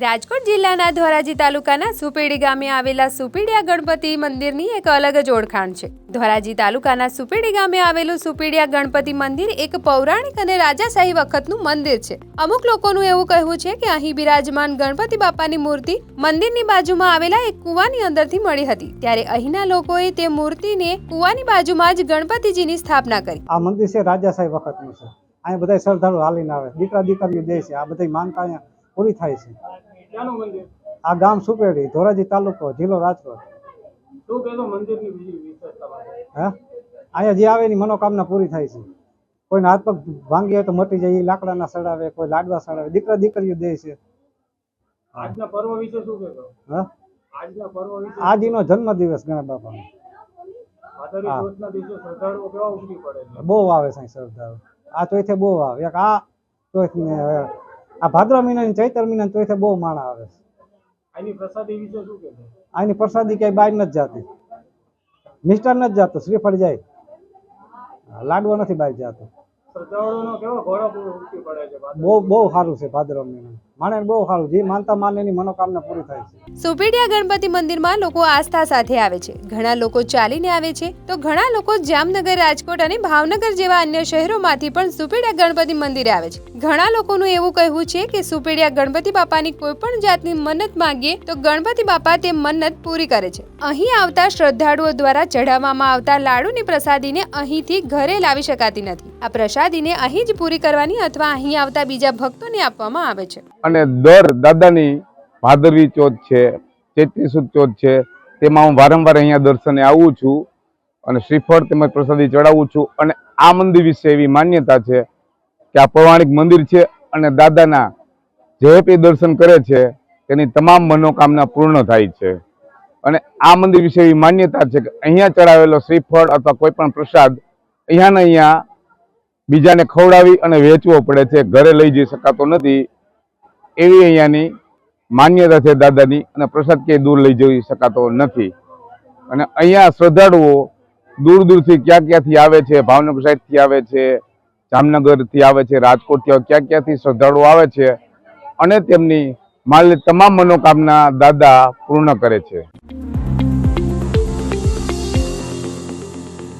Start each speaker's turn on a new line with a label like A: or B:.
A: રાજકોટ જિલ્લાના ધોરાજી તાલુકાના સુપેડી ગામે આવેલા સુપેડિયા ગણપતિ મંદિરની એક અલગ જ ઓળખાણ છે. ધોરાજી તાલુકાના સુપેડી ગામે આવેલું સુપેડિયા ગણપતિ મંદિર એક પૌરાણિક અને રાજાશાહી વખતનું મંદિર છે. અમુક લોકોનું એવું કહેવું છે કે અહીં બિરાજમાન ગણપતિ બાપાની મૂર્તિ મંદિરની બાજુમાં આવેલા એક કુવાની અંદરથી મળી હતી. ત્યારે અહીંના લોકોએ તે મૂર્તિને કુવાની બાજુમાં જ ગણપતિજીની સ્થાપના કરી.
B: આ મંદિર છે રાજાશાહી વખતનું છે. અહીંયા બધા શ્રદ્ધાળુ હાલીને આવે. દીકરા દીકરીઓ દે છે. આ બધી માનતા અહીંયા પૂરી થાય છે. આ ગામ સુપેડી ધોરાજી તાલુકો જિલ્લો રાજકોટ.
C: શું કહેતો મંદિરની બીજી વિશેષતા માટે
B: અહીંયા જે આવે એની મનોકામના પૂરી થાય છે. કોઈને હાથ પગ ભાંગી હોય તો મટી જાય એ લાકડાના સડાવે કોઈ લાડવા સડાવે દીકરા દીકરીઓ દે છે.
C: આજના પર્વ વિશે શું
B: હા?
C: આજના પર્વ વિશે?
B: આજ જન્મ દિવસ ગણા બાપાનો
C: છે?
B: બહુ આવે સાંઈ શ્રદ્ધાળુ આ ચોથે બહુ આવે. એક આ ચોથ ને હવે આ ભાદ્ર મહિનાની ચૈતર મહિનાની ચોથે બહુ માણા આવે છે.
C: આની પ્રસાદી વિશે શું કહેતો
B: આની પ્રસાદી ક્યાંય બહાર નથી જતી. મિષ્ટાન નથી જતું શ્રીફળ જાય. લાડવો નથી બહાર જતો. બહુ બહુ સારું છે ભાદરવા મહિના માણે બહુ સારું. જે માનતા માને એની મનોકામના પૂરી થાય છે.
A: સુપેડિયા ગણપતિ મંદિરમાં લોકો આસ્થા સાથે આવે છે. ઘણા લોકો ચાલીને આવે છે. તો ઘણા લોકો જામનગર રાજકોટ અને ભાવનગર જેવા અન્ય શહેરોમાંથી પણ સુપેડિયા ગણપતિ મંદિરે આવે છે. ઘણા લોકોનું એવું કહેવું છે કે સુપેડિયા ગણપતિ બાપાની કોઈ પણ જાતની મન્નત માંગીએ તો ગણપતિ બાપા તે મન્નત પૂરી કરે છે. અહીં આવતા શ્રદ્ધાળુઓ દ્વારા ચઢાવવામાં આવતા લાડુની પ્રસાદીને અહીંથી ઘરે લાવી શકાતી નથી. આ પ્રસાદીને અહીં જ પૂરી કરવાની અથવા અહીં આવતા બીજા ભક્તોને આપવામાં આવે છે.
D: અને દર દાદાની ભાદરવી ચોથ છે ચૈત્રી સુદ ચોથ છે, તેમાં હું વારંવાર અહીંયા દર્શને આવું છું અને શ્રીફળ તેમજ પ્રસાદી ચડાવું છું. અને આ મંદિર વિશે એવી માન્યતા છે કે આ પૌરાણિક મંદિર છે અને દાદાના જે બી દર્શન કરે છે, તેની તમામ મનોકામના પૂર્ણ થાય છે. અને આ મંદિર વિશે એવી માન્યતા છે કે અહીંયા ચડાવેલો શ્રીફળ અથવા કોઈ પણ પ્રસાદ અહીંયા ને અહીંયા બીજાને ખવડાવી અને વેચવો પડે છે, ઘરે લઈ જઈ શકાતો નથી. એવી અહીંયાની માન્યતા છે દાદાની અને પ્રસાદ ક્યાંય દૂર લઈ જઈ શકાતો નથી. અને અહીંયા શ્રદ્ધાળુઓ દૂર દૂરથી ક્યાં ક્યાંથી આવે છે, ભાવનગર સાઈડથી આવે છે, જામનગરથી આવે છે, રાજકોટથી આવે, ક્યાં ક્યાંથી શ્રદ્ધાળુઓ આવે છે અને તેમની માલ તમામ મનોકામના દાદા પૂર્ણ કરે છે.